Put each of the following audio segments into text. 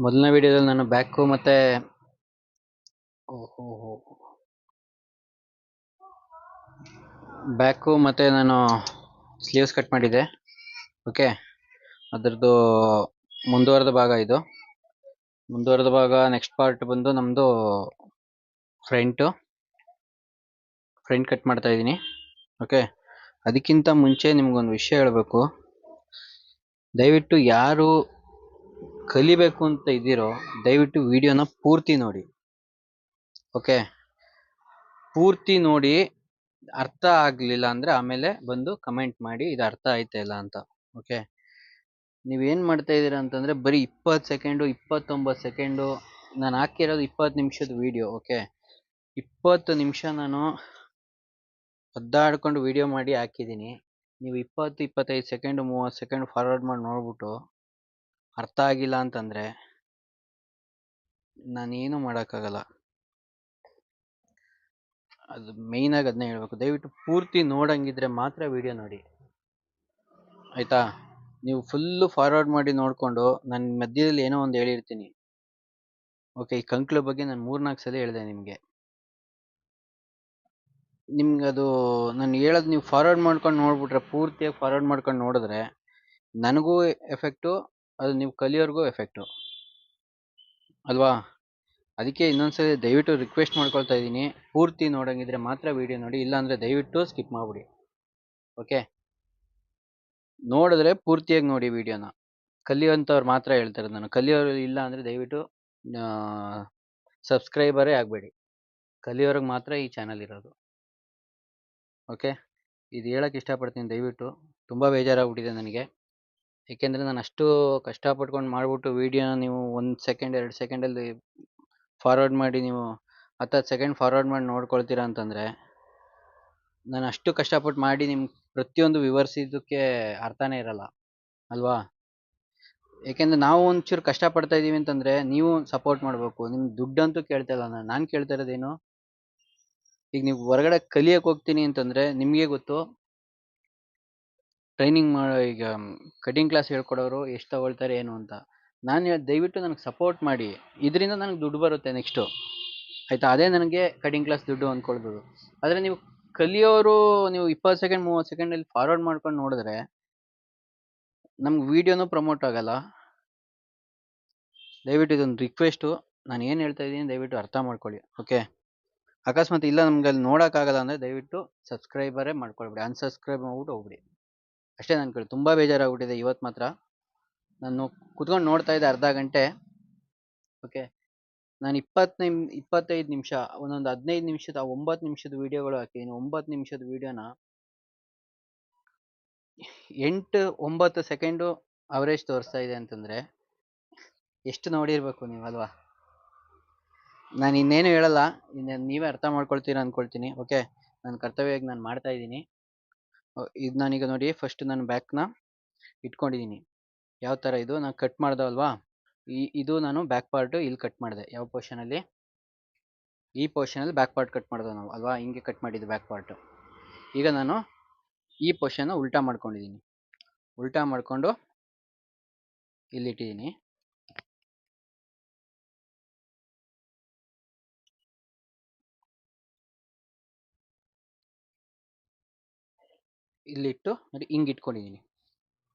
ಮೊದಲನೇ ವಿಡಿಯೋದಲ್ಲಿ ನಾನು ಬ್ಯಾಕು ಮತ್ತೆ ಬ್ಯಾಕು ಮತ್ತೆ ನಾನು ಸ್ಲೀವ್ಸ್ ಕಟ್ ಮಾಡಿದ್ದೆ. ಓಕೆ? ಅದರದ್ದು ಮುಂದುವರೆದ ಭಾಗ ಇದು. ಮುಂದುವರೆದ ಭಾಗ ನೆಕ್ಸ್ಟ್ ಪಾರ್ಟ್ ಬಂದು ನಮ್ಮದು ಫ್ರಂಟು. ಫ್ರಂಟ್ ಕಟ್ ಮಾಡ್ತಾ ಇದ್ದೀನಿ. ಓಕೆ? ಅದಕ್ಕಿಂತ ಮುಂಚೆ ನಿಮಗೊಂದು ವಿಷಯ ಹೇಳಬೇಕು. ದಯವಿಟ್ಟು ಯಾರು ಕಲಿಬೇಕು ಅಂತ ಇದ್ದೀರೋ, ದಯವಿಟ್ಟು ವಿಡಿಯೋನ ಪೂರ್ತಿ ನೋಡಿ. ಓಕೆ? ಪೂರ್ತಿ ನೋಡಿ, ಅರ್ಥ ಆಗಲಿಲ್ಲ ಅಂದರೆ ಆಮೇಲೆ ಬಂದು ಕಮೆಂಟ್ ಮಾಡಿ, ಇದು ಅರ್ಥ ಆಯ್ತಾ ಇಲ್ಲ ಅಂತ. ಓಕೆ? ನೀವೇನು ಮಾಡ್ತಾ ಇದ್ದೀರಾ ಅಂತಂದರೆ, ಬರೀ ಇಪ್ಪತ್ತು ಸೆಕೆಂಡು, ಇಪ್ಪತ್ತೊಂಬತ್ತು ಸೆಕೆಂಡು, ನಾನು ಹಾಕಿರೋದು ಇಪ್ಪತ್ತು ನಿಮಿಷದ ವಿಡಿಯೋ, ಓಕೆ? ಇಪ್ಪತ್ತು ನಿಮಿಷ ನಾನು ಒದ್ದಾಡ್ಕೊಂಡು ವಿಡಿಯೋ ಮಾಡಿ ಹಾಕಿದ್ದೀನಿ. ನೀವು ಇಪ್ಪತ್ತು, ಇಪ್ಪತ್ತೈದು ಸೆಕೆಂಡು, ಮೂವತ್ತು ಸೆಕೆಂಡ್ ಫಾರ್ವರ್ಡ್ ಮಾಡಿ ನೋಡ್ಬಿಟ್ಟು ಅರ್ಥ ಆಗಿಲ್ಲ ಅಂತಂದರೆ ನಾನೇನು ಮಾಡೋಕ್ಕಾಗಲ್ಲ. ಅದು ಮೇಯ್ನಾಗಿ ಅದನ್ನೇ ಹೇಳ್ಬೇಕು. ದಯವಿಟ್ಟು ಪೂರ್ತಿ ನೋಡಂಗಿದ್ರೆ ಮಾತ್ರ ವಿಡಿಯೋ ನೋಡಿ. ಆಯಿತಾ? ನೀವು ಫುಲ್ಲು ಫಾರ್ವರ್ಡ್ ಮಾಡಿ ನೋಡಿಕೊಂಡು ನನ್ನ ಮಧ್ಯದಲ್ಲಿ ಏನೋ ಒಂದು ಹೇಳಿರ್ತೀನಿ. ಓಕೆ ಈ ಕಂಕ್ಳ ಬಗ್ಗೆ ನಾನು ಮೂರ್ನಾಲ್ಕು ಸಲ ಹೇಳಿದೆ ನಿಮಗೆ. ನಿಮ್ಗೆ ಅದು ನಾನು ಹೇಳೋದು ನೀವು ಫಾರ್ವರ್ಡ್ ಮಾಡ್ಕೊಂಡು ನೋಡ್ಬಿಟ್ರೆ ಪೂರ್ತಿಯಾಗಿ ಫಾರ್ವರ್ಡ್ ಮಾಡ್ಕೊಂಡು ನೋಡಿದ್ರೆ ನನಗೂ ಎಫೆಕ್ಟು ಅದು ನೀವು ಕಲಿಯೋರ್ಗೂ ಎಫೆಕ್ಟು ಅಲ್ವಾ? ಅದಕ್ಕೆ ಇನ್ನೊಂದ್ಸರಿ ದಯವಿಟ್ಟು ರಿಕ್ವೆಸ್ಟ್ ಮಾಡ್ಕೊಳ್ತಾ ಇದ್ದೀನಿ. ಪೂರ್ತಿ ನೋಡೋಂಗಿದ್ರೆ ಮಾತ್ರ ವಿಡಿಯೋ ನೋಡಿ, ಇಲ್ಲಾಂದರೆ ದಯವಿಟ್ಟು ಸ್ಕಿಪ್ ಮಾಡಿಬಿಡಿ. ಓಕೆ ನೋಡಿದ್ರೆ ಪೂರ್ತಿಯಾಗಿ ನೋಡಿ ವಿಡಿಯೋನ ಕಲಿಯೋಂಥವ್ರು ಮಾತ್ರ ಹೇಳ್ತಾರೆ ನಾನು. ಕಲಿಯೋರು ಇಲ್ಲ ಅಂದರೆ ದಯವಿಟ್ಟು ಸಬ್ಸ್ಕ್ರೈಬರೇ ಆಗಬೇಡಿ. ಕಲಿಯೋರಿಗೆ ಮಾತ್ರ ಈ ಚಾನಲ್ ಇರೋದು. ಓಕೆ ಇದು ಹೇಳೋಕ್ಕೆ ಇಷ್ಟಪಡ್ತೀನಿ ದಯವಿಟ್ಟು. ತುಂಬ ಬೇಜಾರಾಗ್ಬಿಟ್ಟಿದೆ ನನಗೆ. ಏಕೆಂದರೆ ನಾನು ಅಷ್ಟು ಕಷ್ಟಪಟ್ಕೊಂಡು ಮಾಡಿಬಿಟ್ಟು ವೀಡಿಯೋನ ನೀವು ಒಂದು ಸೆಕೆಂಡ್ ಎರಡು ಸೆಕೆಂಡಲ್ಲಿ ಫಾರ್ವರ್ಡ್ ಮಾಡಿ ನೀವು ಹತ್ತತ್ತು ಸೆಕೆಂಡ್ ಫಾರ್ವರ್ಡ್ ಮಾಡಿ ನೋಡ್ಕೊಳ್ತೀರಾ ಅಂತಂದರೆ, ನಾನು ಅಷ್ಟು ಕಷ್ಟಪಟ್ಟು ಮಾಡಿ ನಿಮ್ಮ ಪ್ರತಿಯೊಂದು ವಿವರಿಸಿದ್ದಕ್ಕೆ ಅರ್ಥನೇ ಇರಲ್ಲ, ಅಲ್ವಾ? ಏಕೆಂದರೆ ನಾವು ಒಂಚೂರು ಕಷ್ಟಪಡ್ತಾ ಇದ್ದೀವಿ ಅಂತಂದರೆ ನೀವು ಸಪೋರ್ಟ್ ಮಾಡಬೇಕು. ನಿಮ್ಮ ದುಡ್ಡಂತೂ ಕೇಳ್ತಾ ಇಲ್ಲ. ನಾನು ನಾನು ಕೇಳ್ತಾ ಇರೋದೇನು, ಈಗ ನೀವು ಹೊರಗಡೆ ಕಲಿಯಕ್ಕೆ ಹೋಗ್ತೀನಿ ಅಂತಂದರೆ ನಿಮಗೆ ಗೊತ್ತು ಟ್ರೈನಿಂಗ್ ಮಾಡೋ ಈಗ ಕಟಿಂಗ್ ಕ್ಲಾಸ್ ಹೇಳ್ಕೊಡೋರು ಎಷ್ಟು ತಗೊಳ್ತಾರೆ, ಏನು ಅಂತ. ನಾನು ಹೇಳಿ, ದಯವಿಟ್ಟು ನನಗೆ ಸಪೋರ್ಟ್ ಮಾಡಿ. ಇದರಿಂದ ನನಗೆ ದುಡ್ಡು ಬರುತ್ತೆ ನೆಕ್ಸ್ಟು ಆಯಿತಾ? ಅದೇ ನನಗೆ ಕಟಿಂಗ್ ಕ್ಲಾಸ್ ದುಡ್ಡು ಅಂದ್ಕೊಳ್ಬೋದು ಆದರೆ ನೀವು ಕಲಿಯೋರು ನೀವು ಇಪ್ಪತ್ತು ಸೆಕೆಂಡ್ ಮೂವತ್ತು ಸೆಕೆಂಡಲ್ಲಿ ಫಾರ್ವರ್ಡ್ ಮಾಡ್ಕೊಂಡು ನೋಡಿದ್ರೆ ನಮ್ಗೆ ವೀಡಿಯೋನೂ ಪ್ರಮೋಟ್ ಆಗಲ್ಲ. ದಯವಿಟ್ಟು ಇದೊಂದು ರಿಕ್ವೆಸ್ಟು ನಾನು ಏನು ಹೇಳ್ತಾ ಇದ್ದೀನಿ ದಯವಿಟ್ಟು ಅರ್ಥ ಮಾಡ್ಕೊಳ್ಳಿ ಓಕೆ ಅಕಸ್ಮಾತ್ ಇಲ್ಲ ನಮ್ಗೆ ಅಲ್ಲಿ ನೋಡೋಕ್ಕಾಗಲ್ಲ ಅಂದರೆ ದಯವಿಟ್ಟು ಸಬ್ಸ್ಕ್ರೈಬರೇ ಮಾಡ್ಕೊಳ್ಬಿಡಿ. ಅನ್ಸಬ್ಸ್ಕ್ರೈಬ್ ಮಾಡ್ಬಿಟ್ಟು ಹೋಗ್ಬಿಡಿ. ಅಷ್ಟೇ ನನ್ನ ಕಡೆ ತುಂಬ ಬೇಜಾರಾಗ್ಬಿಟ್ಟಿದೆ ಇವತ್ತು ಮಾತ್ರ. ನಾನು ಕುತ್ಕೊಂಡು ನೋಡ್ತಾ ಇದ್ದೆ ಅರ್ಧ ಗಂಟೆ. ಓಕೆ. ನಾನು ಇಪ್ಪತ್ತು ನಿಮ್, ಇಪ್ಪತ್ತೈದು ನಿಮಿಷ, ಒಂದೊಂದು ಹದಿನೈದು ನಿಮಿಷದ, ಒಂಬತ್ತು ನಿಮಿಷದ ವೀಡಿಯೋಗಳು ಹಾಕಿದ್ದೀನಿ ಒಂಬತ್ತು ನಿಮಿಷದ ವೀಡಿಯೋನ ಎಂಟು, ಒಂಬತ್ತು ಸೆಕೆಂಡು ಅವರೇಜ್ ತೋರಿಸ್ತಾ ಇದೆ ಅಂತಂದರೆ ಎಷ್ಟು ನೋಡಿರಬೇಕು ನೀವು, ಅಲ್ವಾ? ನಾನು ಇನ್ನೇನು ಹೇಳಲ್ಲ ಇನ್ನೇನು ನೀವೇ ಅರ್ಥ ಮಾಡ್ಕೊಳ್ತೀರ ಅಂದ್ಕೊಳ್ತೀನಿ ಓಕೆ? ನನ್ನ ಕರ್ತವ್ಯವಾಗಿ ನಾನು ಮಾಡ್ತಾ ಇದ್ದೀನಿ. ಇದು ನಾನೀಗ ನೋಡಿ ಫಸ್ಟ್ ನಾನು ಬ್ಯಾಕ್ನ ಇಟ್ಕೊಂಡಿದ್ದೀನಿ ಯಾವ ಥರ ಇದು? ನಾನು ಕಟ್ ಮಾಡ್ದವಲ್ವಾ ಈ, ಇದು ನಾನು ಬ್ಯಾಕ್ ಪಾರ್ಟು ಇಲ್ಲಿ ಕಟ್ ಮಾಡಿದೆ. ಯಾವ ಪೋರ್ಷನಲ್ಲಿ ಈ ಪೋರ್ಷನಲ್ಲಿ ಬ್ಯಾಕ್ ಪಾರ್ಟ್ ಕಟ್ ಮಾಡಿದೆ ನಾವು. ಅಲ್ವಾ? ಹಿಂಗೆ ಕಟ್ ಮಾಡಿದ್ದು ಬ್ಯಾಕ್ ಪಾರ್ಟು ಈಗ ನಾನು ಈ ಪೋರ್ಷನ್ನ ಉಲ್ಟಾ ಮಾಡ್ಕೊಂಡಿದ್ದೀನಿ ಉಲ್ಟಾ ಮಾಡಿಕೊಂಡು ಇಲ್ಲಿಟ್ಟಿದ್ದೀನಿ ಇಲ್ಲಿಟ್ಟು ಹಿಂಗೆ ಇಟ್ಕೊಂಡಿದ್ದೀನಿ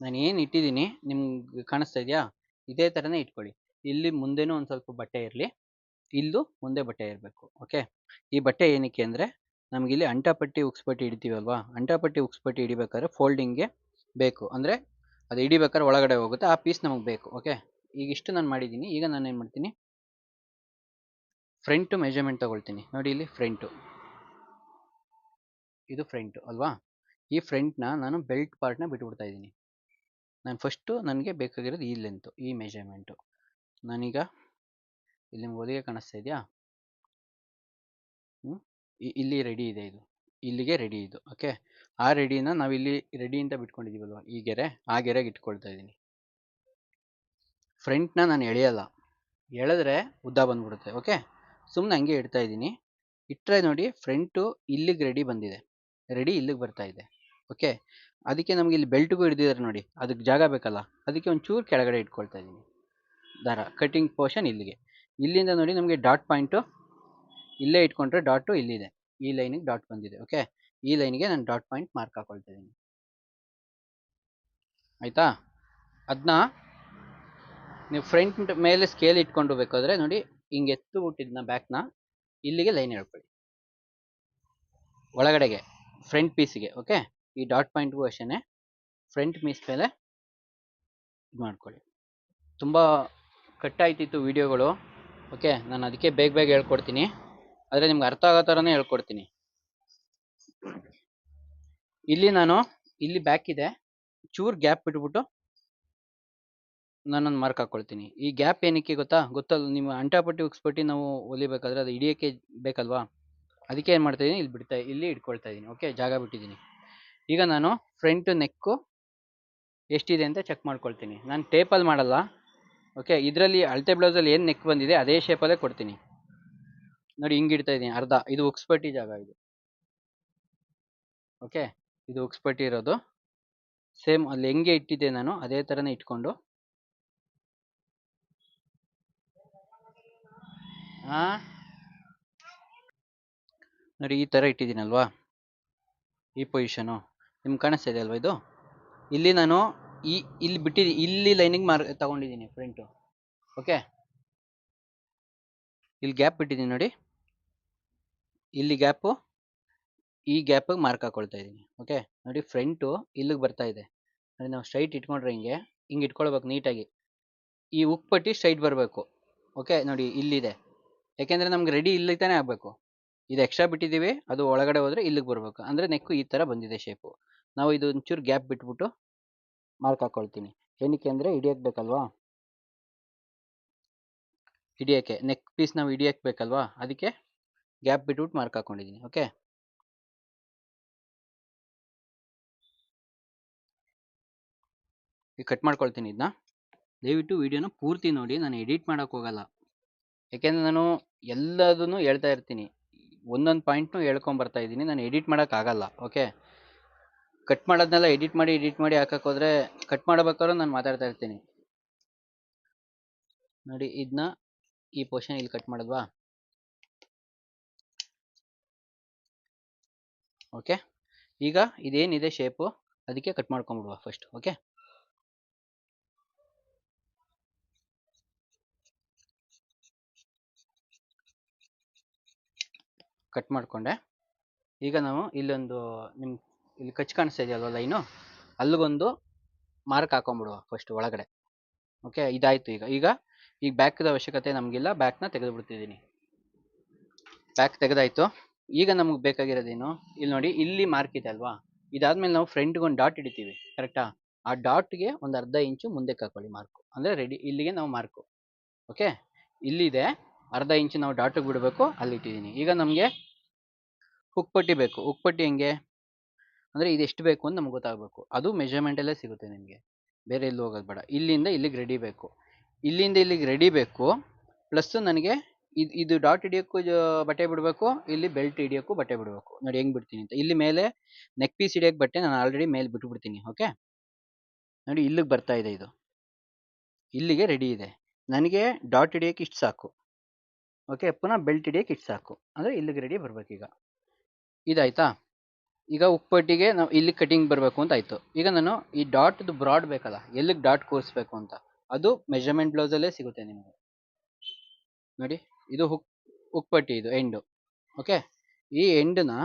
ನಾನು ಏನು ಇಟ್ಟಿದ್ದೀನಿ ನಿಮ್ಗೆ ಕಾಣಿಸ್ತಾ ಇದೆಯಾ? ಇದೇ ಥರನೇ ಇಟ್ಕೊಳ್ಳಿ. ಇಲ್ಲಿ ಮುಂದೆನೂ ಒಂದು ಸ್ವಲ್ಪ ಬಟ್ಟೆ ಇರಲಿ. ಇಲ್ಲೂ ಮುಂದೆ ಬಟ್ಟೆ ಇರಬೇಕು, ಓಕೆ? ಈ ಬಟ್ಟೆ ಏನಕ್ಕೆ ಅಂದರೆ ನಮಗಿಲ್ಲಿ ಅಂಟಪಟ್ಟಿ ಉಕ್ಸ್ಪಟ್ಟಿ ಹಿಡಿತೀವಲ್ವಾ ಅಂಟಪಟ್ಟಿ ಉಕ್ಸ್ಪಟ್ಟಿ ಹಿಡಿಬೇಕಾದ್ರೆ ಫೋಲ್ಡಿಂಗ್ಗೆ ಬೇಕು. ಅಂದರೆ ಅದು ಹಿಡಿಬೇಕಾದ್ರೆ ಒಳಗಡೆ ಹೋಗುತ್ತೆ, ಆ ಪೀಸ್ ನಮಗೆ ಬೇಕು, ಓಕೆ? ಈಗ ಇಷ್ಟು ನಾನು ಮಾಡಿದ್ದೀನಿ ಈಗ ನಾನು ಏನು ಮಾಡ್ತೀನಿ? ಫ್ರಂಟು ಮೆಜರ್ಮೆಂಟ್ ತೊಗೊಳ್ತೀನಿ. ನೋಡಿ ಇಲ್ಲಿ ಫ್ರಂಟು ಇದು ಫ್ರಂಟು ಅಲ್ವಾ? ಈ ಫ್ರಂಟ್ನ ನಾನು ಬೆಲ್ಟ್ ಪಾರ್ಟ್ನ ಬಿಟ್ಬಿಡ್ತಾ ಇದ್ದೀನಿ. ನಾನು ಫಸ್ಟು ನನಗೆ ಬೇಕಾಗಿರೋದು ಈ ಲೆಂತು, ಈ ಮೆಜರ್ಮೆಂಟು ನಾನೀಗ ಇಲ್ಲಿ ನಿಮ್ಗೆ ಒದಿಗೆ ಕಾಣಿಸ್ತಾ ಇದೆಯಾ? ಇಲ್ಲಿ ರೆಡಿ ಇದೆ ಇದು. ಇಲ್ಲಿಗೆ ರೆಡಿ ಇದು, ಓಕೆ? ಆ ರೆಡಿನ ನಾವಿಲ್ಲಿ ರೆಡಿ ಅಂತ ಬಿಟ್ಕೊಂಡಿದ್ದೀವಲ್ವ ಈ ಗೆರೆ, ಆ ಗೆರೆಗೆ ಇಟ್ಕೊಳ್ತಾ ಇದ್ದೀನಿ. ಫ್ರಂಟ್ನ ನಾನು ಎಳೆಯಲ್ಲ. ಎಳೆದ್ರೆ ಉದ್ದ ಬಂದ್ಬಿಡುತ್ತೆ, ಓಕೆ? ಸುಮ್ಮನೆ ಹಂಗೆ ಇಡ್ತಾ ಇದ್ದೀನಿ. ಇಟ್ಟರೆ ನೋಡಿ, ಫ್ರಂಟು ಇಲ್ಲಿಗೆ ರೆಡಿ ಬಂದಿದೆ. ರೆಡಿ ಇಲ್ಲಿಗೆ ಬರ್ತಾ ಇದೆ. ಓಕೆ ಅದಕ್ಕೆ ನಮಗೆ ಇಲ್ಲಿ ಬೆಲ್ಟ್ಗೂ ಹಿಡಿದಿದ್ದಾರೆ ನೋಡಿ. ಅದಕ್ಕೆ ಜಾಗ ಬೇಕಲ್ಲ. ಅದಕ್ಕೆ ಒಂಚೂರು ಕೆಳಗಡೆ ಇಟ್ಕೊಳ್ತಾ ಇದ್ದೀನಿ ದಾರ ಕಟಿಂಗ್ ಪೋರ್ಷನ್ ಇಲ್ಲಿಗೆ. ಇಲ್ಲಿಂದ ನೋಡಿ ನಮಗೆ ಡಾಟ್ ಪಾಯಿಂಟು ಇಲ್ಲೇ ಇಟ್ಕೊಂಡ್ರೆ ಡಾಟು ಇಲ್ಲಿದೆ. ಈ ಲೈನಿಗೆ ಡಾಟ್ ಬಂದಿದೆ. ಓಕೆ ಈ ಲೈನಿಗೆ ನಾನು ಡಾಟ್ ಪಾಯಿಂಟ್ ಮಾರ್ಕ್ ಹಾಕೊಳ್ತಾ ಇದ್ದೀನಿ ಆಯಿತಾ? ಅದನ್ನ ನೀವು ಫ್ರಂಟ್ ಮೇಲೆ ಸ್ಕೇಲ್ ಇಟ್ಕೊಂಡು ಬೇಕಾದ್ರೆ ನೋಡಿ ಹಿಂಗೆ ಎತ್ತು ಬಿಟ್ಟಿದ್ನ ಬ್ಯಾಕ್ನ ಇಲ್ಲಿಗೆ ಲೈನ್ ಹೇಳ್ಕೊಳ್ಳಿ. ಒಳಗಡೆಗೆ ಫ್ರಂಟ್ ಪೀಸಿಗೆ ಓಕೆ ಈ ಡಾಟ್ ಪಾಯಿಂಟ್ಗೂ ಅಷ್ಟೇ ಫ್ರಂಟ್ ಮೀಸ್ ಮೇಲೆ ಇದು ಮಾಡ್ಕೊಳ್ಳಿ. ತುಂಬ ಕಟ್ಟಾಯ್ತಿತ್ತು ವಿಡಿಯೋಗಳು. ಓಕೆ ನಾನು ಅದಕ್ಕೆ ಬೇಗ ಬೇಗ ಹೇಳ್ಕೊಡ್ತೀನಿ. ಆದರೆ ನಿಮ್ಗೆ ಅರ್ಥ ಆಗೋ ಥರನೇ ಹೇಳ್ಕೊಡ್ತೀನಿ. ಇಲ್ಲಿ ನಾನು, ಇಲ್ಲಿ ಬ್ಯಾಕ್ ಇದೆ. ಚೂರ್ ಗ್ಯಾಪ್ ಬಿಟ್ಬಿಟ್ಟು ನಾನೊಂದು ಮಾರ್ಕ್ ಹಾಕ್ಕೊಳ್ತೀನಿ ಈ ಗ್ಯಾಪ್ ಏನಕ್ಕೆ ಗೊತ್ತಾ? ಗೊತ್ತಲ್ಲ ನಿಮ್ಮ ಅಂಟಾಪಟ್ಟಿ ಉಕ್ಸ್ಪಟ್ಟಿ ನಾವು ಹೊಲಿಬೇಕಾದ್ರೆ ಅದು ಹಿಡಿಯೋಕ್ಕೆ ಬೇಕಲ್ವಾ? ಅದಕ್ಕೆ ಏನು ಮಾಡ್ತಾಯಿದ್ದೀನಿ ಇಲ್ಲಿ ಬಿಡ್ತಾ, ಇಲ್ಲಿ ಇಟ್ಕೊಳ್ತಾ ಇದ್ದೀನಿ ಓಕೆ ಜಾಗ ಬಿಟ್ಟಿದ್ದೀನಿ. ಈಗ ನಾನು ಫ್ರಂಟ್ ನೆಕ್ಕು ಎಷ್ಟಿದೆ ಅಂತ ಚೆಕ್ ಮಾಡ್ಕೊಳ್ತೀನಿ. ನಾನು ಟೇಪಲ್ಲಿ ಮಾಡಲ್ಲ. ಓಕೆ ಇದರಲ್ಲಿ ಅಳತೆ ಬ್ಲೌಸಲ್ಲಿ ಏನು ನೆಕ್ ಬಂದಿದೆ ಅದೇ ಶೇಪಲ್ಲೇ ಕೊಡ್ತೀನಿ. ನೋಡಿ, ಹಿಂಗೆ ಇಡ್ತಾ ಇದ್ದೀನಿ, ಅರ್ಧ. ಇದು ಉಕ್ಸ್ಪಟ್ಟಿ ಜಾಗ ಇದು. ಓಕೆ ಇದು ಉಕ್ಸ್ಪಟ್ಟಿ ಇರೋದು. ಸೇಮ್ ಅಲ್ಲಿ ಹೆಂಗೆ ಇಟ್ಟಿದ್ದೆ ನಾನು, ಅದೇ ಥರನೇ ಇಟ್ಕೊಂಡು. ಹಾಂ ನೋಡಿ, ಈ ಥರ ಇಟ್ಟಿದ್ದೀನಲ್ವಾ? ಈ ಪೊಸಿಷನು ನಿಮ್ಗೆ ಕಾಣಿಸ್ತಾ ಇದೆ ಅಲ್ವಾ ಇದು? ಇಲ್ಲಿ ನಾನು ಈ, ಇಲ್ಲಿ ಬಿಟ್ಟಿದ್ದೀನಿ ಇಲ್ಲಿ ಲೈನಿಂಗ್ ಮಾರ್, ತಗೊಂಡಿದ್ದೀನಿ ಪ್ರಿಂಟು ಓಕೆ ಇಲ್ಲಿ ಗ್ಯಾಪ್ ಬಿಟ್ಟಿದ್ದೀನಿ ನೋಡಿ. ಇಲ್ಲಿ ಗ್ಯಾಪು ಈ ಗ್ಯಾಪಿಗೆ ಮಾರ್ಕ್ ಹಾಕೊಳ್ತಾ ಇದ್ದೀನಿ. ಓಕೆ ನೋಡಿ ಫ್ರಂಟು ಇಲ್ಲಿಗೆ ಬರ್ತಾ ಇದೆ. ನೋಡಿ ನಾವು ಸ್ಟ್ರೈಟ್ ಇಟ್ಕೊಂಡ್ರೆ ಹಿಂಗೆ ಹಿಂಗೆ ಇಟ್ಕೊಳ್ಬೇಕು ನೀಟಾಗಿ. ಈ ಉಕ್ಪಟ್ಟಿ ಸ್ಟ್ರೈಟ್ ಬರಬೇಕು. ಓಕೆ ನೋಡಿ ಇಲ್ಲಿದೆ. ಯಾಕೆಂದರೆ ನಮ್ಗೆ ರೆಡಿ ಇಲ್ಲಿಗೆ ತಾನೇ ಆಗಬೇಕು. ಇದು ಎಕ್ಸ್ಟ್ರಾ ಬಿಟ್ಟಿದ್ದೀವಿ, ಅದು ಒಳಗಡೆ ಹೋದರೆ ಇಲ್ಲಿಗೆ ಬರಬೇಕು. ಅಂದರೆ ನೆಕ್ಕು ಈ ಥರ ಬಂದಿದೆ ಶೇಪು ನಾವು ಇದು ಒಂಚೂರು ಗ್ಯಾಪ್ ಬಿಟ್ಬಿಟ್ಟು ಮಾರ್ಕ್ ಹಾಕ್ಕೊಳ್ತೀನಿ ಏನಕ್ಕೆ ಅಂದರೆ ಹಿಡಿಯಕ್ಕೆ ಬೇಕಲ್ವಾ? ಹಿಡಿಯೋಕ್ಕೆ ನೆಕ್ ಪೀಸ್ ನಾವು ಹಿಡಿಯಕ್ಕೆ ಬೇಕಲ್ವಾ? ಅದಕ್ಕೆ ಗ್ಯಾಪ್ ಬಿಟ್ಬಿಟ್ಟು ಮಾರ್ಕ್ ಹಾಕ್ಕೊಂಡಿದ್ದೀನಿ ಓಕೆ ಈಗ ಕಟ್ ಮಾಡ್ಕೊಳ್ತೀನಿ ಇದನ್ನ ದಯವಿಟ್ಟು ವಿಡಿಯೋನ ಪೂರ್ತಿ ನೋಡಿ, ನಾನು ಎಡಿಟ್ ಮಾಡೋಕೆ ಹೋಗಲ್ಲ. ಯಾಕೆಂದರೆ ನಾನು ಎಲ್ಲದನ್ನು ಹೇಳ್ತಾ ಇರ್ತೀನಿ. ಒಂದೊಂದು ಪಾಯಿಂಟ್ನೂ ಹೇಳ್ಕೊಂಬರ್ತಾ ಇದ್ದೀನಿ, ನಾನು ಎಡಿಟ್ ಮಾಡೋಕ್ಕಾಗಲ್ಲ ಓಕೆ ಕಟ್ ಮಾಡೋದನ್ನೆಲ್ಲ ಎಡಿಟ್ ಮಾಡಿ ಎಡಿಟ್ ಮಾಡಿ ಹಾಕಕ್ಕೆ ಕಟ್ ಮಾಡಬೇಕಾದ್ರೂ ನಾನು ಮಾತಾಡ್ತಾ ಇರ್ತೀನಿ. ನೋಡಿ ಇದನ್ನ ಈ ಪೋರ್ಷನ್ ಇಲ್ಲಿ ಕಟ್ ಮಾಡಿದ್ವಾ? ಓಕೆ ಈಗ ಇದೇನಿದೆ ಶೇಪು ಅದಕ್ಕೆ ಕಟ್ ಮಾಡ್ಕೊಂಬಿಡುವ ಫಸ್ಟ್ ಓಕೆ ಕಟ್ ಮಾಡಿಕೊಂಡೆ. ಈಗ ನಾವು ಇಲ್ಲೊಂದು ನಿಮ್ಮ ಇಲ್ಲಿ ಕಚ್ ಕಾಣಿಸ್ತಾ ಇದೆಯಲ್ವ ಲೈನು? ಅಲ್ಲಿಗೊಂದು ಮಾರ್ಕ್ ಹಾಕೊಂಬಿಡುವ ಫಸ್ಟ್ ಒಳಗಡೆ. ಓಕೆ ಇದಾಯಿತು ಈಗ. ಈಗ ಈಗ ಬ್ಯಾಕ್ದ ಅವಶ್ಯಕತೆ ನಮಗಿಲ್ಲ, ಬ್ಯಾಕ್ನ ತೆಗೆದು ಬಿಡ್ತಿದ್ದೀನಿ ಬ್ಯಾಕ್ ತೆಗೆದಾಯ್ತು. ಈಗ ನಮಗೆ ಬೇಕಾಗಿರೋದೇನು? ಇಲ್ಲಿ ನೋಡಿ, ಇಲ್ಲಿ ಮಾರ್ಕ್ ಇದೆ ಅಲ್ವಾ? ಇದಾದ್ಮೇಲೆ ನಾವು ಫ್ರಂಟ್ಗೆ ಒಂದು ಡಾಟ್ ಹಿಡಿತೀವಿ, ಕರೆಕ್ಟಾ? ಆ ಡಾಟ್ಗೆ ಒಂದು ಅರ್ಧ ಇಂಚು ಮುಂದಕ್ಕೆ ಹಾಕೊಳ್ಳಿ ಮಾರ್ಕು. ಅಂದರೆ ರೆಡಿ ಇಲ್ಲಿಗೆ ನಾವು ಮಾರ್ಕು. ಓಕೆ ಇಲ್ಲಿದೆ, ಅರ್ಧ ಇಂಚು ನಾವು ಡಾಟಿಗೆ ಬಿಡಬೇಕು ಅಲ್ಲಿ ಇಟ್ಟಿದ್ದೀನಿ ಈಗ ನಮಗೆ ಉಕ್ಪಟ್ಟಿ ಬೇಕು. ಉಕ್ಪಟ್ಟಿ ಹೆಂಗೆ? ಅಂದರೆ ಇದು ಎಷ್ಟು ಬೇಕು ಅಂತ ನಮ್ಗೆ ಗೊತ್ತಾಗಬೇಕು. ಅದು ಮೆಜರ್ಮೆಂಟಲ್ಲೇ ಸಿಗುತ್ತೆ ನಿಮಗೆ. ಬೇರೆ ಎಲ್ಲೂ ಹೋಗೋದು ಬೇಡ. ಇಲ್ಲಿಂದ ಇಲ್ಲಿಗೆ ರೆಡಿ ಬೇಕು. ಇಲ್ಲಿಂದ ಇಲ್ಲಿಗೆ ರೆಡಿ ಬೇಕು ಪ್ಲಸ್ ನನಗೆ ಇದು ಇದು ಡಾಟ್ ಹಿಡಿಯೋಕ್ಕೂ ಬಟ್ಟೆ ಬಿಡಬೇಕು, ಇಲ್ಲಿ ಬೆಲ್ಟ್ ಹಿಡಿಯೋಕ್ಕೂ ಬಟ್ಟೆ ಬಿಡಬೇಕು. ನೋಡಿ ಹೆಂಗ್ ಬಿಡ್ತೀನಿ ಅಂತ. ಇಲ್ಲಿ ಮೇಲೆ ನೆಕ್ ಪೀಸ್ ಹಿಡಿಯೋಕ್ಕೆ ಬಟ್ಟೆ ನಾನು ಆಲ್ರೆಡಿ ಮೇಲೆ ಬಿಟ್ಬಿಡ್ತೀನಿ ಓಕೆ ನೋಡಿ ಇಲ್ಲಿಗೆ ಬರ್ತಾ ಇದೆ ಇದು. ಇಲ್ಲಿಗೆ ರೆಡಿ ಇದೆ. ನನಗೆ ಡಾಟ್ ಹಿಡಿಯೋಕ್ಕೆ ಇಷ್ಟು ಸಾಕು. ಓಕೆ ಪುನಃ ಬೆಲ್ಟ್ ಹಿಡಿಯೋಕ್ಕೆ ಇಷ್ಟು ಸಾಕು. ಅಂದರೆ ಇಲ್ಲಿಗೆ ರೆಡಿ ಬರ್ಬೇಕೀಗ. ಇದಾಯ್ತಾ? ಈಗ ಉಪ್ಪಟ್ಟಿಗೆ ನಾವು ಇಲ್ಲಿ ಕಟಿಂಗ್ ಬರಬೇಕು ಅಂತ ಆಯ್ತು. ಈಗ ನಾನು ಈ ಡಾಟ್ದು ಬ್ರಾಡ್ ಬೇಕಲ್ಲ, ಎಲ್ಲಿಗೆ ಡಾಟ್ ಕೂರಿಸ್ಬೇಕು ಅಂತ, ಅದು ಮೆಜರ್ಮೆಂಟ್ ಬ್ಲೌಸಲ್ಲೇ ಸಿಗುತ್ತೆ ನಿಮಗೆ. ನೋಡಿ, ಇದು ಹುಕ್ ಉಕ್ಪಟ್ಟಿ ಇದು ಎಂಡು ಓಕೆ ಈ ಎಂಡನ್ನ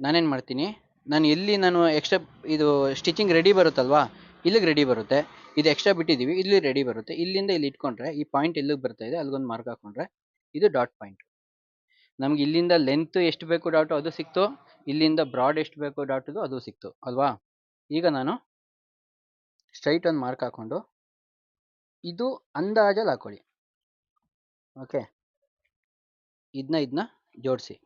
ನಾನೇನು ಮಾಡ್ತೀನಿ, ನಾನು ಎಲ್ಲಿ ನಾನು ಎಕ್ಸ್ಟ್ರಾ ಇದು ಸ್ಟಿಚಿಂಗ್ ರೆಡಿ ಬರುತ್ತಲ್ವಾ, ಇಲ್ಲಿಗೆ ರೆಡಿ ಬರುತ್ತೆ. ಇದು ಎಕ್ಸ್ಟ್ರಾ ಬಿಟ್ಟಿದ್ದೀವಿ ಇಲ್ಲಿ ರೆಡಿ ಬರುತ್ತೆ. ಇಲ್ಲಿಂದ ಇಲ್ಲಿ ಇಟ್ಕೊಂಡ್ರೆ ಈ ಪಾಯಿಂಟ್ ಎಲ್ಲಿಗೆ ಬರ್ತಾ ಇದೆ, ಅಲ್ಲಿಗೊಂದು ಮಾರ್ಕ್ ಹಾಕೊಂಡ್ರೆ, ಇದು ಡಾಟ್ ಪಾಯಿಂಟ್ ನಮ್ಗೆ ಇಲ್ಲಿಂದ ಲೆಂತ್ ಎಷ್ಟು ಬೇಕು ಡಾಟು ಅದು ಸಿಕ್ತು, ಇಲ್ಲಿಂದ ಬ್ರಾಡ್ ಎಷ್ಟು ಬೇಕು ಡಾಟುದು ಅದು ಸಿಕ್ತು, ಅಲ್ವಾ? ಈಗ ನಾನು ಸ್ಟ್ರೈಟ್ ಒಂದು ಮಾರ್ಕ್ ಹಾಕೊಂಡು, ಇದು ಅಂದಾಜಲ್ಲಿ ಹಾಕೊಳ್ಳಿ. ಓಕೆ ಇದನ್ನ ಇದನ್ನ ಜೋಡಿಸಿ.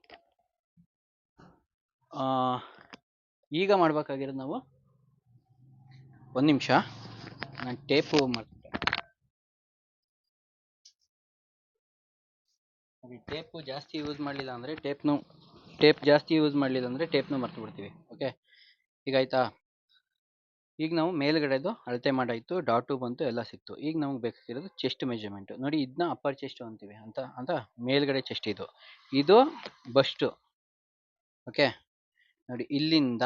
ಈಗ ಮಾಡಬೇಕಾಗಿರೋದು ನಾವು ಒಂದು ನಿಮಿಷ. ನಾನು ಟೇಪು ಮಾಡ್ತೀನಿ ಟೇಪು ಜಾಸ್ತಿ ಯೂಸ್ ಮಾಡಲಿಲ್ಲ ಅಂದರೆ ಟೇಪ್ನು ಟೇಪ್ ಜಾಸ್ತಿ ಯೂಸ್ ಮಾಡಲಿಲ್ಲ ಅಂದರೆ ಟೇಪ್ನು ಮರ್ತು ಬಿಡ್ತೀವಿ ಓಕೆ ಈಗ ಆಯಿತಾ? ಈಗ ನಾವು ಮೇಲ್ಗಡೆದು ಅಳತೆ ಮಾಡಾಯಿತು ಡಾಟು ಬಂತು, ಎಲ್ಲ ಸಿಕ್ತು. ಈಗ ನಮ್ಗೆ ಬೇಕಾಗಿರೋದು ಚೆಸ್ಟ್ ಮೆಜರ್ಮೆಂಟು ನೋಡಿ ಇದನ್ನ ಅಪ್ಪರ್ ಚೆಸ್ಟು ಅಂತೀವಿ, ಅಂತ ಅಂತ ಮೇಲ್ಗಡೆ ಚೆಸ್ಟ್ ಇದು. ಇದು ಬಸ್ಟು ಓಕೆ ನೋಡಿ, ಇಲ್ಲಿಂದ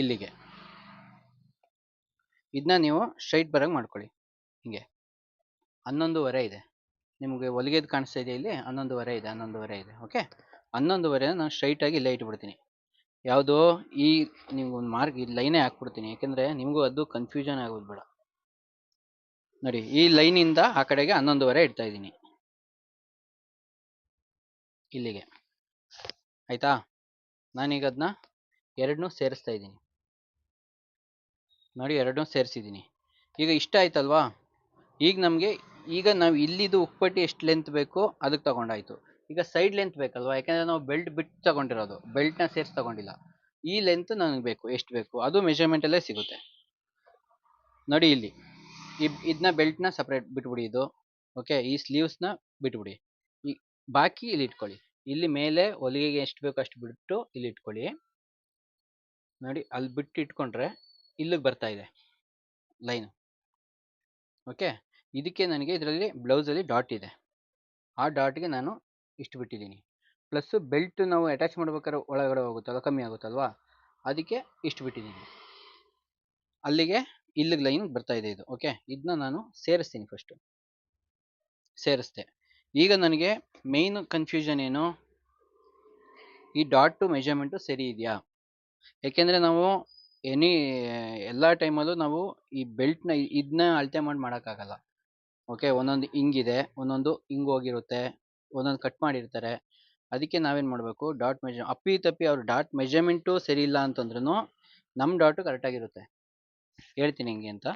ಇಲ್ಲಿಗೆ. ಇದನ್ನ ನೀವು ಸ್ಟ್ರೈಟ್ ಬರೋಂಗೆ ಮಾಡ್ಕೊಳ್ಳಿ, ಹಿಂಗೆ. ಹನ್ನೊಂದುವರೆ ಇದೆ. ನಿಮಗೆ ಹೊಲಿಗೆದು ಕಾಣಿಸ್ತಾ ಇದೆ ಇಲ್ಲಿ, ಹನ್ನೊಂದುವರೆ ಇದೆ ಹನ್ನೊಂದುವರೆ ಇದೆ ಓಕೆ ಹನ್ನೊಂದುವರೆ ನಾನು ಸ್ಟ್ರೈಟಾಗಿ ಲೈಟ್ ಬಿಡ್ತೀನಿ ಯಾವುದು ಈ ನಿಮ್ಗೆ ಒಂದು ಮಾರ್ಕ್ ಈ ಲೈನೇ ಹಾಕ್ಬಿಡ್ತೀನಿ, ಯಾಕೆಂದರೆ ನಿಮಗೂ ಅದು ಕನ್ಫ್ಯೂಷನ್ ಆಗೋದು ಬೇಡ. ನೋಡಿ, ಈ ಲೈನಿಂದ ಆ ಕಡೆಗೆ ಹನ್ನೊಂದುವರೆ ಇಡ್ತಾ ಇದ್ದೀನಿ. ಇಲ್ಲಿಗೆ. ಆಯಿತಾ? ನಾನೀಗ ಅದನ್ನ ಎರಡನ್ನೂ ಸೇರಿಸ್ತಾ ಇದ್ದೀನಿ. ನೋಡಿ ಎರಡನ್ನೂ ಸೇರಿಸಿದ್ದೀನಿ. ಈಗ ಇಷ್ಟ ಆಯ್ತಲ್ವಾ? ಈಗ ನಮಗೆ ಈಗ ನಾವು ಇಲ್ಲಿದು ಉಪ್ಪಟ್ಟಿ ಎಷ್ಟು ಲೆಂತ್ ಬೇಕು ಅದಕ್ಕೆ ತಗೊಂಡಾಯ್ತು. ಈಗ ಸೈಡ್ ಲೆಂತ್ ಬೇಕಲ್ವಾ? ಯಾಕಂದ್ರೆ ನಾವು ಬೆಲ್ಟ್ ಬಿಟ್ಟು ತಗೊಂಡಿರೋದು. ಬೆಲ್ಟ್ನ ಸೇರಿಸಿ ತಗೊಂಡಿಲ್ಲ. ಈ ಲೆಂತ್ ನನಗೆ ಬೇಕು, ಎಷ್ಟು ಬೇಕು? ಅದು ಮೆಷರ್ಮೆಂಟಲ್ಲೇ ಸಿಗುತ್ತೆ. ನೋಡಿ ಇಲ್ಲಿ. ಇದ್ ಇದನ್ನ ಬೆಲ್ಟ್ನ ಸಪ್ರೇಟ್ ಬಿಟ್ಬಿಡಿ ಇದು. ಓಕೆ ಈ ಸ್ಲೀವ್ಸ್ನ ಬಿಟ್ಬಿಡಿ. ಈ, ಬಾಕಿ ಇಲ್ಲಿ ಇಟ್ಕೊಳ್ಳಿ. ಇಲ್ಲಿ ಮೇಲೆ ಹೊಲಿಗೆಗೆ ಎಷ್ಟು ಬೇಕು ಅಷ್ಟು ಬಿಟ್ಟು ಇಲ್ಲಿ ಇಟ್ಕೊಳ್ಳಿ. ನೋಡಿ, ಅಲ್ಲಿ ಬಿಟ್ಟು ಇಟ್ಕೊಂಡ್ರೆ ಇಲ್ಲಿಗೆ ಬರ್ತಾ ಇದೆ. ಲೈನ್. ಓಕೆ ಇದಕ್ಕೆ ನನಗೆ ಇದರಲ್ಲಿ ಬ್ಲೌಸಲ್ಲಿ ಡಾಟ್ ಇದೆ. ಆ ಡಾಟ್ಗೆ ನಾನು ಇಷ್ಟು ಬಿಟ್ಟಿದ್ದೀನಿ ಪ್ಲಸ್ಸು ಬೆಲ್ಟ್ ನಾವು ಅಟ್ಯಾಚ್ ಮಾಡ್ಬೇಕಾದ್ರೆ ಒಳಗಡೆ ಹೋಗುತ್ತಲ್ಲ ಕಮ್ಮಿ ಆಗುತ್ತಲ್ವಾ, ಅದಕ್ಕೆ ಇಷ್ಟು ಬಿಟ್ಟಿದ್ದೀನಿ ಅಲ್ಲಿಗೆ ಇಲ್ಲಿಗೆ ಲೈನ್ ಬರ್ತಾ ಇದೆ ಇದು ಓಕೆ ಇದನ್ನ ನಾನು ಸೇರಿಸ್ತೀನಿ ಫಸ್ಟು ಸೇರಿಸ್ದೆ. ಈಗ ನನಗೆ ಮೇಯ್ನ್ ಕನ್ಫ್ಯೂಷನ್ ಏನು? ಈ ಡಾಟು ಮೆಜರ್ಮೆಂಟು ಸರಿ ಇದೆಯಾ? ಯಾಕೆಂದರೆ ನಾವು ಎನಿ ಎಲ್ಲ ಟೈಮಲ್ಲೂ ನಾವು ಈ ಬೆಲ್ಟ್ನ ಇದನ್ನ ಅಳತೆ ಮಾಡಿ ಮಾಡೋಕ್ಕಾಗಲ್ಲ. ಓಕೆ, ಒಂದೊಂದು ಹಿಂಗಿದೆ ಒಂದೊಂದು ಹಿಂಗ್ ಹೋಗಿರುತ್ತೆ, ಒಂದೊಂದು ಕಟ್ ಮಾಡಿರ್ತಾರೆ. ಅದಕ್ಕೆ ನಾವೇನು ಮಾಡಬೇಕು? ಡಾಟ್ ಮೆಜರ್ ಅಪ್ಪಿ ತಪ್ಪಿ ಅವ್ರ ಡಾಟ್ ಮೆಜರ್ಮೆಂಟು ಸರಿ ಇಲ್ಲ ಅಂತಂದ್ರೂ ನಮ್ಮ ಡಾಟು ಕರೆಕ್ಟಾಗಿರುತ್ತೆ. ಹೇಳ್ತೀನಿ ಹೆಂಗೆ ಅಂತ.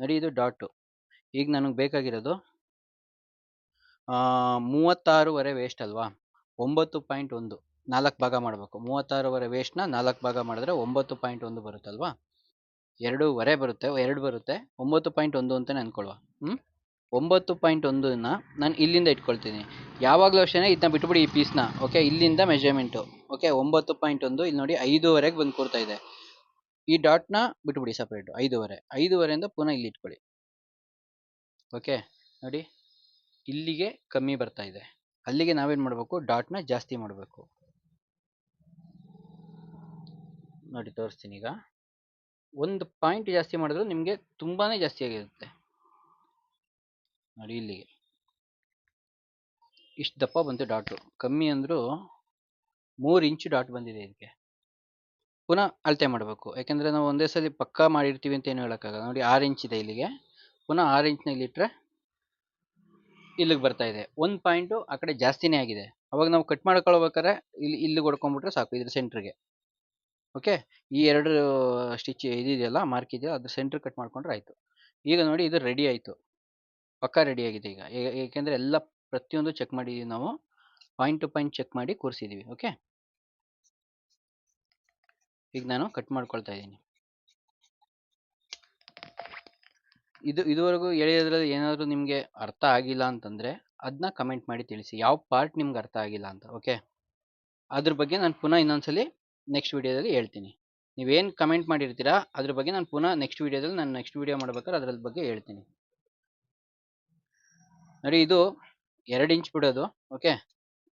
ನೋಡಿ, ಇದು ಡಾಟು. ಈಗ ನನಗೆ ಬೇಕಾಗಿರೋದು ಮೂವತ್ತಾರೂವರೆ ವೇಸ್ಟ್ ಅಲ್ವಾ? ಒಂಬತ್ತು ಪಾಯಿಂಟ್ ಒಂದು, ನಾಲ್ಕು ಭಾಗ ಮಾಡಬೇಕು. ಮೂವತ್ತಾರೂವರೆ ವೇಸ್ಟ್ನ ನಾಲ್ಕು ಭಾಗ ಮಾಡಿದ್ರೆ ಒಂಬತ್ತು ಪಾಯಿಂಟ್ ಒಂದು ಬರುತ್ತಲ್ವಾ? ಎರಡೂವರೆ ಬರುತ್ತೆ, ಎರಡು ಬರುತ್ತೆ, ಒಂಬತ್ತು ಪಾಯಿಂಟ್ ಒಂದು ಅಂತಲೇ ಅಂದ್ಕೊಳ್ಳುವ ಹ್ಞೂ ಒಂಬತ್ತು ಪಾಯಿಂಟ್ ಒಂದನ್ನ ನಾನು ಇಲ್ಲಿಂದ ಇಟ್ಕೊಳ್ತೀನಿ. ಯಾವಾಗಲೂ ಅಷ್ಟೇ ಇದನ್ನ ಬಿಟ್ಬಿಡಿ ಈ ಪೀಸ್ನ ಓಕೆ ಇಲ್ಲಿಂದ ಮೆಜರ್ಮೆಂಟು ಓಕೆ ಒಂಬತ್ತು ಪಾಯಿಂಟ್ ಒಂದು ಇಲ್ಲಿ ನೋಡಿ ಐದೂವರೆಗೆ ಬಂದು ಕೂರ್ತಾ ಇದೆ. ಈ ಡಾಟ್ನ ಬಿಟ್ಬಿಡಿ ಸಪ್ರೇಟು ಐದೂವರೆ. ಐದೂವರೆಯಿಂದ ಪುನಃ ಇಲ್ಲಿ ಇಟ್ಕೊಳ್ಳಿ. ಓಕೆ ನೋಡಿ, ಇಲ್ಲಿಗೆ ಕಮ್ಮಿ ಬರ್ತಾ ಇದೆ. ಅಲ್ಲಿಗೆ ನಾವೇನು ಮಾಡಬೇಕು? ಡಾಟ್ನ ಜಾಸ್ತಿ ಮಾಡಬೇಕು. ನೋಡಿ, ತೋರಿಸ್ತೀನಿ ಈಗ. ಒಂದು ಪಾಯಿಂಟ್ ಜಾಸ್ತಿ ಮಾಡಿದ್ರು ನಿಮಗೆ ತುಂಬಾ ಜಾಸ್ತಿ ಆಗಿರುತ್ತೆ ನೋಡಿ ಇಲ್ಲಿಗೆ ಇಷ್ಟು ದಪ್ಪ ಬಂತು ಡಾಟು. ಕಮ್ಮಿ ಅಂದರೂ ಮೂರು ಇಂಚು ಡಾಟ್ ಬಂದಿದೆ ಇದಕ್ಕೆ. ಪುನಃ ಅಳತೆ ಮಾಡಬೇಕು. ಯಾಕೆಂದರೆ ನಾವು ಒಂದೇ ಸಲ ಪಕ್ಕಾ ಮಾಡಿರ್ತೀವಿ ಅಂತ ಏನು ಹೇಳೋಕ್ಕಾಗಲ್ಲ. ನೋಡಿ ಆರು ಇಂಚ್ ಇದೆ ಇಲ್ಲಿಗೆ. ಪುನಃ ಆರು ಇಲ್ಲಿಟ್ರೆ ಇಲ್ಲಿಗೆ ಬರ್ತಾ ಇದೆ. ಒಂದು ಪಾಯಿಂಟು ಆ ಕಡೆ ಜಾಸ್ತಿನೇ ಆಗಿದೆ. ಅವಾಗ ನಾವು ಕಟ್ ಮಾಡ್ಕೊಳ್ಬೇಕಾದ್ರೆ ಇಲ್ಲಿ ಇಲ್ಲಿಗೆ ಹೊಡ್ಕೊಂಬಿಟ್ರೆ ಸಾಕು ಇದ್ರ ಸೆಂಟ್ರಿಗೆ. ಓಕೆ? ಈ ಎರಡು ಸ್ಟಿಚ್ ಇದಿದೆಯಲ್ಲ, ಮಾರ್ಕ್ ಇದೆಯಲ್ಲ, ಅದ್ರ ಸೆಂಟ್ರ್ ಕಟ್ ಮಾಡ್ಕೊಂಡ್ರೆ ಆಯಿತು. ಈಗ ನೋಡಿ ಇದು ರೆಡಿ ಆಯಿತು. ಪಕ್ಕಾ ರೆಡಿ ಆಗಿದೆ ಈಗ. ಏಕೆಂದರೆ ಎಲ್ಲ ಪ್ರತಿಯೊಂದು ಚೆಕ್ ಮಾಡಿದ್ದೀವಿ ನಾವು ಪಾಯಿಂಟ್ ಟು ಪಾಯಿಂಟ್ ಚೆಕ್ ಮಾಡಿ ಕೂರಿಸಿದ್ದೀವಿ ಓಕೆ ಈಗ ನಾನು ಕಟ್ ಮಾಡ್ಕೊಳ್ತಾ ಇದ್ದೀನಿ. ಇದು, ಇದುವರೆಗೂ ಹೇಳಿದ್ರಲ್ಲಿ ಏನಾದರೂ ನಿಮಗೆ ಅರ್ಥ ಆಗಿಲ್ಲ ಅಂತಂದರೆ ಅದನ್ನ ಕಮೆಂಟ್ ಮಾಡಿ ತಿಳಿಸಿ. ಯಾವ ಪಾರ್ಟ್ ನಿಮ್ಗೆ ಅರ್ಥ ಆಗಿಲ್ಲ ಅಂತ ಓಕೆ ಅದ್ರ ಬಗ್ಗೆ ನಾನು ಪುನಃ ಇನ್ನೊಂದ್ಸಲಿ ನೆಕ್ಸ್ಟ್ ವಿಡಿಯೋದಲ್ಲಿ ಹೇಳ್ತೀನಿ. ನೀವೇನು ಕಮೆಂಟ್ ಮಾಡಿರ್ತೀರಾ, ಅದ್ರ ಬಗ್ಗೆ ನಾನು ಪುನಃ ನೆಕ್ಸ್ಟ್ ವಿಡಿಯೋದಲ್ಲಿ ನಾನು ನೆಕ್ಸ್ಟ್ ವಿಡಿಯೋ ಮಾಡ್ಬೇಕಾದ್ರೆ ಅದ್ರ ಬಗ್ಗೆ ಹೇಳ್ತೀನಿ. ನೋಡಿ ಇದು ಎರಡು ಇಂಚ್ ಬಿಡೋದು ಓಕೆ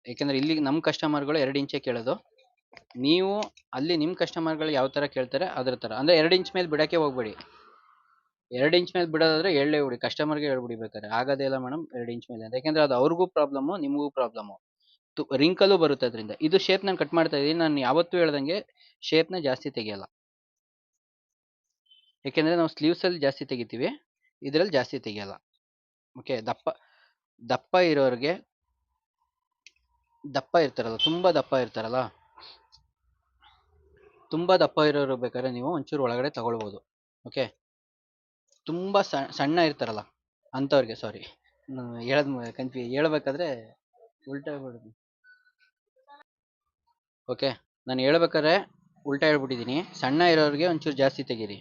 ಯಾಕೆಂದರೆ ಇಲ್ಲಿ ನಮ್ಮ ಕಸ್ಟಮರ್ಗಳು ಎರಡು ಇಂಚೆ ಕೇಳೋದು. ನೀವು ಅಲ್ಲಿ ನಿಮ್ಮ ಕಸ್ಟಮರ್ಗಳು ಯಾವ ಥರ ಕೇಳ್ತಾರೆ ಅದ್ರ ಥರ ಅಂದರೆ ಎರಡು ಇಂಚ್ ಮೇಲೆ ಬಿಡೋಕ್ಕೆ ಹೋಗ್ಬೇಡಿ. ಎರಡು ಇಂಚ್ ಮೇಲೆ ಬಿಡೋದಾದ್ರೆ ಹೇಳೇ ಬಿಡಿ ಕಸ್ಟಮರ್ಗೆ ಹೇಳ್ಬಿಡಿ ಬೇಕಾದ್ರೆ. ಆಗೋದೇ ಇಲ್ಲ ಮೇಡಮ್ ಎರಡು ಇಂಚ್ ಮೇಲೆ ಅಂತ. ಯಾಕೆಂದರೆ ಅದು ಅವ್ರಿಗೂ ಪ್ರಾಬ್ಲಮ್ಮು ನಿಮಗೂ ಪ್ರಾಬ್ಲಮ್ಮು ತು ರಿಂಕಲ್ಲೂ ಬರುತ್ತೆ ಅದರಿಂದ. ಇದು ಶೇಪ್ ನಾನು ಕಟ್ ಮಾಡ್ತಾ ಇದ್ದೀನಿ ನಾನು ಯಾವತ್ತೂ ಹೇಳ್ದಂಗೆ ಶೇಪ್ನ ಜಾಸ್ತಿ ತೆಗಿಯಲ್ಲ. ಯಾಕೆಂದರೆ ನಾವು ಸ್ಲೀವ್ಸಲ್ಲಿ ಜಾಸ್ತಿ ತೆಗಿತೀವಿ. ಇದರಲ್ಲಿ ಜಾಸ್ತಿ ತೆಗಿಯಲ್ಲ. ಓಕೆ ದಪ್ಪ ದಪ್ಪ ಇರೋರಿಗೆ ದಪ್ಪ ಇರ್ತಾರಲ್ಲ, ತುಂಬ ದಪ್ಪ ಇರ್ತಾರಲ್ಲ? ತುಂಬ ದಪ್ಪ ಇರೋರು ಬೇಕಾದ್ರೆ ನೀವು ಒಂಚೂರು ಒಳಗಡೆ ತಗೊಳ್ಬೋದು ಓಕೆ ತುಂಬ ಸಣ್ಣ ಇರ್ತಾರಲ್ಲ, ಅಂಥವ್ರಿಗೆ ಸಾರಿ ಹೇಳದ್ ಕನ್ಫಿ ಹೇಳ್ಬೇಕಾದ್ರೆ ಉಲ್ಟಾ ಹೇಳ್ಬಿಡ್ತೀನಿ ಓಕೆ ನಾನು ಹೇಳ್ಬೇಕಾದ್ರೆ ಉಲ್ಟಾ ಹೇಳ್ಬಿಟ್ಟಿದ್ದೀನಿ. ಸಣ್ಣ ಇರೋರಿಗೆ ಒಂಚೂರು ಜಾಸ್ತಿ ತೆಗೀರಿ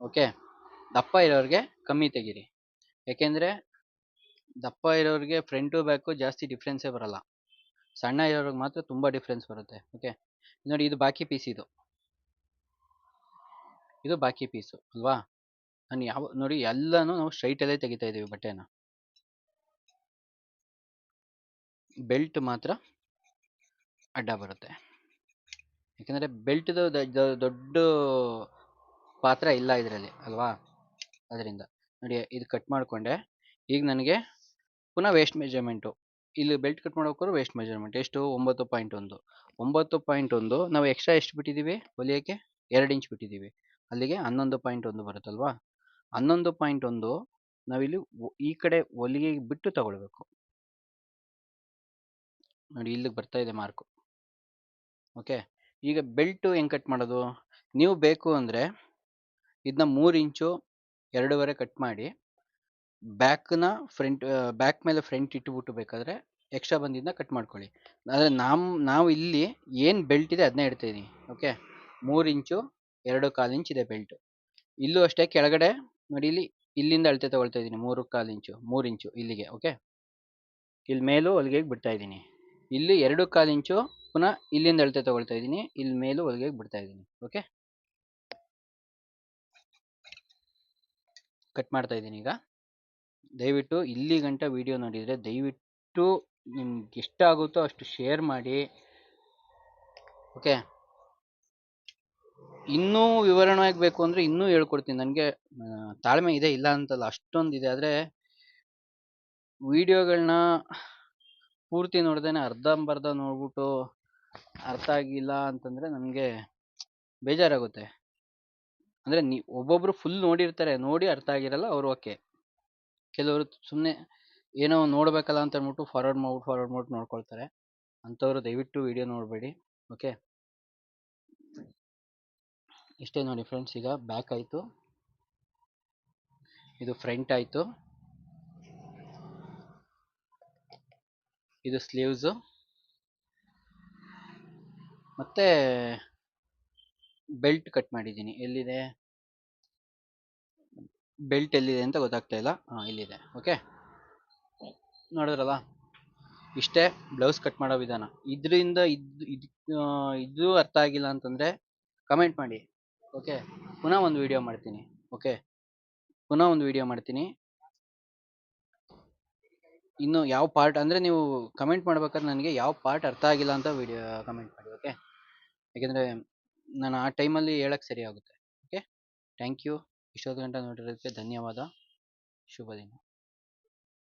ಓಕೆ ದಪ್ಪ ಇರೋರಿಗೆ ಕಮ್ಮಿ ತೆಗೀರಿ, ಯಾಕೆಂದರೆ ದಪ್ಪ ಇರೋರಿಗೆ ಟು ಬ್ಯಾಕು ಜಾಸ್ತಿ ಡಿಫ್ರೆನ್ಸೇ ಬರಲ್ಲ. ಸಣ್ಣ ಇರೋರಿಗೆ ಮಾತ್ರ ತುಂಬ ಡಿಫ್ರೆನ್ಸ್ ಬರುತ್ತೆ ಓಕೆ ನೋಡಿ, ಇದು ಬಾಕಿ ಪೀಸ್ ಇದು. ಇದು ಬಾಕಿ ಪೀಸು ಅಲ್ವಾ? ನಾನು ಯಾವ, ನೋಡಿ, ಎಲ್ಲನೂ ನಾವು ಸ್ಟ್ರೈಟಲ್ಲೇ ತೆಗಿತಾ ಇದ್ದೀವಿ ಬಟ್ಟೆನ. ಬೆಲ್ಟ್ ಮಾತ್ರ ಅಡ್ಡ ಬರುತ್ತೆ. ಯಾಕೆಂದರೆ ಬೆಲ್ಟ್ದು ದೊಡ್ಡ ಪಾತ್ರ ಇಲ್ಲ ಇದರಲ್ಲಿ, ಅಲ್ವಾ? ಅದರಿಂದ. ನೋಡಿ, ಇದು ಕಟ್ ಮಾಡಿಕೊಂಡೆ. ಈಗ ನನಗೆ ಪುನಃ ವೇಸ್ಟ್ ಮೆಜರ್ಮೆಂಟು ಇಲ್ಲಿ ಬೆಲ್ಟ್ ಕಟ್ ಮಾಡೋಕ್ಕೋರು ವೇಸ್ಟ್ ಮೆಜರ್ಮೆಂಟ್ ಎಷ್ಟು? ಒಂಬತ್ತು ಪಾಯಿಂಟ್ ಒಂದು. ಒಂಬತ್ತು ಪಾಯಿಂಟ್ ಒಂದು, ನಾವು ಎಕ್ಸ್ಟ್ರಾ ಎಷ್ಟು ಬಿಟ್ಟಿದ್ದೀವಿ? ಹೊಲಿಯೋಕ್ಕೆ ಎರಡು ಇಂಚ್ ಬಿಟ್ಟಿದ್ದೀವಿ. ಅಲ್ಲಿಗೆ ಹನ್ನೊಂದು ಪಾಯಿಂಟ್ ಒಂದು ಬರುತ್ತಲ್ವಾ? ಹನ್ನೊಂದು ಪಾಯಿಂಟ್ ಒಂದು ನಾವಿಲ್ಲಿ ಈ ಕಡೆ ಹೊಲಿಗೆ ಬಿಟ್ಟು ತಗೊಳ್ಬೇಕು. ನೋಡಿ, ಇಲ್ಲಿಗೆ ಬರ್ತಾ ಇದೆ ಮಾರ್ಕು ಓಕೆ ಈಗ ಬೆಲ್ಟು ಹೆಂಗೆ ಕಟ್ ಮಾಡೋದು? ನೀವು ಬೇಕು ಅಂದರೆ ಇದನ್ನ ಮೂರು ಇಂಚು ಎರಡೂವರೆ ಕಟ್ ಮಾಡಿ ಬ್ಯಾಕ್ನ ಫ್ರಂಟ್ ಬ್ಯಾಕ್ ಮೇಲೆ ಫ್ರಂಟ್ ಇಟ್ಟುಬಿಟ್ಟು ಬೇಕಾದರೆ ಎಕ್ಸ್ಟ್ರಾ ಬಂದಿದ್ದನ್ನ ಕಟ್ ಮಾಡ್ಕೊಳ್ಳಿ. ಆದರೆ ನಮ್ಮ ನಾವು ಇಲ್ಲಿ ಏನು ಬೆಲ್ಟ್ ಇದೆ ಅದನ್ನೇ ಇಡ್ತೀನಿ ಓಕೆ? ಮೂರು ಇಂಚು, ಎರಡು ಕಾಲು ಇಂಚ್ ಇದೆ ಬೆಲ್ಟ್. ಇಲ್ಲೂ ಅಷ್ಟೇ ಕೆಳಗಡೆ ನೋಡಿ ಇಲ್ಲಿ, ಇಲ್ಲಿಂದ ಅಳತೆ ತೊಗೊಳ್ತಾ ಇದ್ದೀನಿ ಮೂರು ಕಾಲು ಇಂಚು, ಮೂರು ಇಂಚು ಇಲ್ಲಿಗೆ, ಓಕೆ? ಇಲ್ಲಿ ಮೇಲೂ ಹೊಲಿಗೆಗೆ ಬಿಡ್ತಾ ಇದ್ದೀನಿ ಇಲ್ಲಿ ಎರಡು ಕಾಲು ಇಂಚು ಪುನಃ ಇಲ್ಲಿಂದ ಅಳತೆ ತೊಗೊಳ್ತಾ ಇದ್ದೀನಿ ಇಲ್ಲಿ ಮೇಲೂ ಹೊಲಿಗೆಗೆ ಬಿಡ್ತಾ ಇದ್ದೀನಿ ಓಕೆ? ಕಟ್ ಮಾಡ್ತಾ ಇದ್ದೀನಿ ಈಗ. ದಯವಿಟ್ಟು ಇಲ್ಲಿ ಗಂಟ ವಿಡಿಯೋ ನೋಡಿದರೆ ದಯವಿಟ್ಟು ನಿಮ್ಗೆ ಎಷ್ಟಾಗುತ್ತೋ ಅಷ್ಟು ಶೇರ್ ಮಾಡಿ. ಓಕೆ? ಇನ್ನೂ ವಿವರಣವಾಗಿ ಬೇಕು ಅಂದರೆ ಇನ್ನೂ ಹೇಳ್ಕೊಡ್ತೀನಿ. ನನಗೆ ತಾಳ್ಮೆ ಇದೆ, ಇಲ್ಲ ಅಂತಲ್ಲ, ಅಷ್ಟೊಂದು ಇದೆ. ಆದರೆ ವಿಡಿಯೋಗಳನ್ನ ಪೂರ್ತಿ ನೋಡ್ದೇನೆ ಅರ್ಧಂಬರ್ಧ ನೋಡ್ಬಿಟ್ಟು ಅರ್ಥ ಆಗಿಲ್ಲ ಅಂತಂದರೆ ನನಗೆ ಬೇಜಾರಾಗುತ್ತೆ. ಅಂದರೆ ನೀ ಒಬ್ಬೊಬ್ಬರು ಫುಲ್ ನೋಡಿರ್ತಾರೆ, ನೋಡಿ ಅರ್ಥ ಆಗಿರಲ್ಲ, ಅವ್ರು ಓಕೆ ಕೆಲವರು ಸುಮ್ಮನೆ ಏನೋ ನೋಡಬೇಕಲ್ಲ ಅಂತ ಹೇಳ್ಬಿಟ್ಟು ಫಾರ್ವರ್ಡ್ ಮಾಡ್ಬಿಟ್ಟು ಫಾರ್ವರ್ಡ್ ಮಾಡ್ಬಿಟ್ಟು ನೋಡ್ಕೊಳ್ತಾರೆ. ಅಂಥವ್ರು ದಯವಿಟ್ಟು ವಿಡಿಯೋ ನೋಡಬೇಡಿ ಓಕೆ ಇಷ್ಟೇ ನೋಡಿ ಫ್ರೆಂಡ್ಸ್ ಈಗ ಬ್ಯಾಕ್ ಆಯಿತು. ಇದು ಫ್ರಂಟ್ ಆಯಿತು. ಇದು ಸ್ಲೀವ್ಸು ಮತ್ತೆ ಬೆಲ್ಟ್ ಕಟ್ ಮಾಡಿದ್ದೀನಿ. ಎಲ್ಲಿದೆ? ಬೆಲ್ಟ್ ಎಲ್ಲಿದೆ ಅಂತ ಗೊತ್ತಾಗ್ತಾ ಇಲ್ಲ. ಹಾಂ ಇಲ್ಲಿದೆ. ಓಕೆ? ನೋಡಿದ್ರಲ್ಲ? ಇಷ್ಟೇ ಬ್ಲೌಸ್ ಕಟ್ ಮಾಡೋ ವಿಧಾನ. ಇದರಿಂದ ಇದು ಇದು ಅರ್ಥ ಆಗಿಲ್ಲ ಅಂತಂದರೆ ಕಮೆಂಟ್ ಮಾಡಿ. ಓಕೆ? ಪುನಃ ಒಂದು ವಿಡಿಯೋ ಮಾಡ್ತೀನಿ. ಓಕೆ? ಪುನಃ ಒಂದು ವಿಡಿಯೋ ಮಾಡ್ತೀನಿ. ಇನ್ನು ಯಾವ ಪಾರ್ಟ್ ಅಂದರೆ ನೀವು ಕಮೆಂಟ್ ಮಾಡ್ಬೇಕಾದ್ರೆ ನನಗೆ ಯಾವ ಪಾರ್ಟ್ ಅರ್ಥ ಆಗಿಲ್ಲ ಅಂತ ವಿಡಿಯೋ ಕಮೆಂಟ್ ಮಾಡಿ, ಓಕೆ? ಯಾಕೆಂದರೆ ನಾನು ಆ ಟೈಮಲ್ಲಿ ಹೇಳಕ್ಕೆ ಸರಿ ಆಗುತ್ತೆ. ಓಕೆ? ಥ್ಯಾಂಕ್ ಯು ಇಷ್ಟೊತ್ತು ಗಂಟ ನೋಡಿರೋದಕ್ಕೆ ಧನ್ಯವಾದ. ಶುಭ ದಿನ